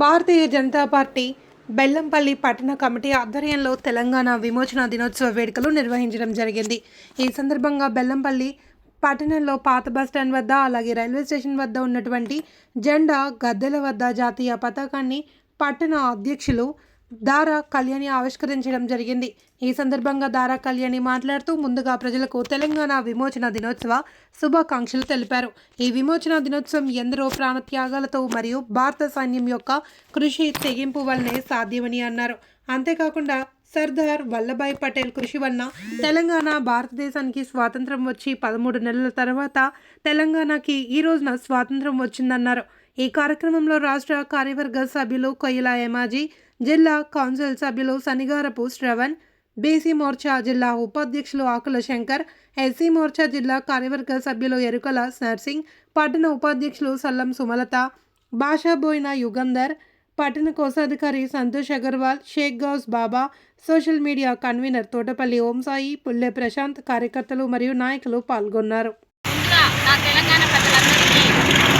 Bharatiya Janata party Bellampalli పట్టణ committee ఆధ్వర్యంలో తెలంగాణ విమోచన దినోత్సవ వేడుకలు నిర్వహించడం జరిగింది. ఈ సందర్భంగా బెల్లంపల్లి పట్టణంలో పాత బస్టాండ్ వద్ద అలాగే రైల్వే స్టేషన్ వద్ద ఉన్నటువంటి జెండా గద్దెల వద్ద జాతీయ పతాకాన్ని పట్టణ అధ్యక్షులు దారా కళ్యాణి ఆవిష్కరించడం జరిగింది. ఈ సందర్భంగా దారా కళ్యాణి మాట్లాడుతూ ముందుగా ప్రజలకు తెలంగాణ విమోచన దినోత్సవ శుభాకాంక్షలు తెలిపారు. ఈ విమోచన దినోత్సవం ఎందరో ప్రాణత్యాగాలతో మరియు భారత సైన్యం యొక్క కృషి తెగింపు వల్లనే సాధ్యమని అన్నారు. అంతేకాకుండా సర్దార్ వల్లభాయ్ పటేల్ కృషి వలన తెలంగాణ భారతదేశానికి స్వాతంత్రం వచ్చి పదమూడు నెలల తర్వాత తెలంగాణకి ఈ రోజున స్వాతంత్రం వచ్చిందన్నారు. ఈ కార్యక్రమంలో రాష్ట్ర కార్యవర్గ సభ్యులు కొయ్యల ఏమాజీ జిల్లా కౌన్సిల్ సభ్యులు సనిగారపు శ్రవణ్ బీసీ మోర్చా జిల్లా ఉపాధ్యక్షులు ఆకుల శంకర్ ఎస్సీ మోర్చా జిల్లా కార్యవర్గ సభ్యులు ఎరుకల నర్సింగ్ పట్టణ ఉపాధ్యక్షులు సల్లం సుమలత భాషాబోయిన యుగంధర్ పట్టణ కోశాధికారి Santosh Agarwal Sheikh Gous Baba social media convener Thotapalli Omsai Pulle Prashanth కార్యకర్తలు మరియు నాయకులు పాల్గొన్నారు ముందుగా నా తెలంగాణ ప్రజలందరికీ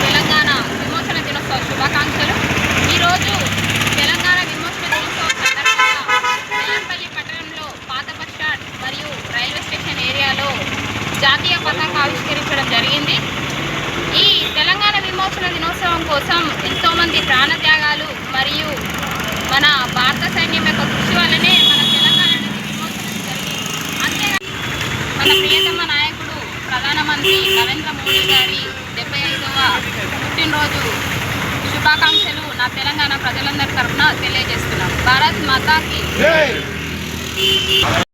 తెలంగాణ విమోచన దినోత్సవ శుభాకాంక్షలు ఈరోజు తెలంగాణ విమోచన దినోత్సవం సందర్భంగా బెల్లంపల్లి పట్టణంలో పాత బస్ స్టాండ్ మరియు రైల్వే స్టేషన్ ఏరియాలో జాతీయ పతాక ఆవిష్కరించడం జరిగింది. ఈ తెలంగాణ విమోచన దినోత్సవం కోసం ఎంతోమంది ప్రాణత్యాగాలు మరియు మన భారత సైన్యం యొక్క కృషి వల్లనే మన తెలంగాణ విమోచన జరిగింది. మన ప్రియతమ నాయకుడు ప్రధానమంత్రి నరేంద్ర మోడీ గారి డెబ్బై ఐదవ పుట్టినరోజు శుభాకాంక్షలు నా తెలంగాణ ప్రజలందరి తరఫున తెలియజేస్తున్నాం భారత్ మాతాకి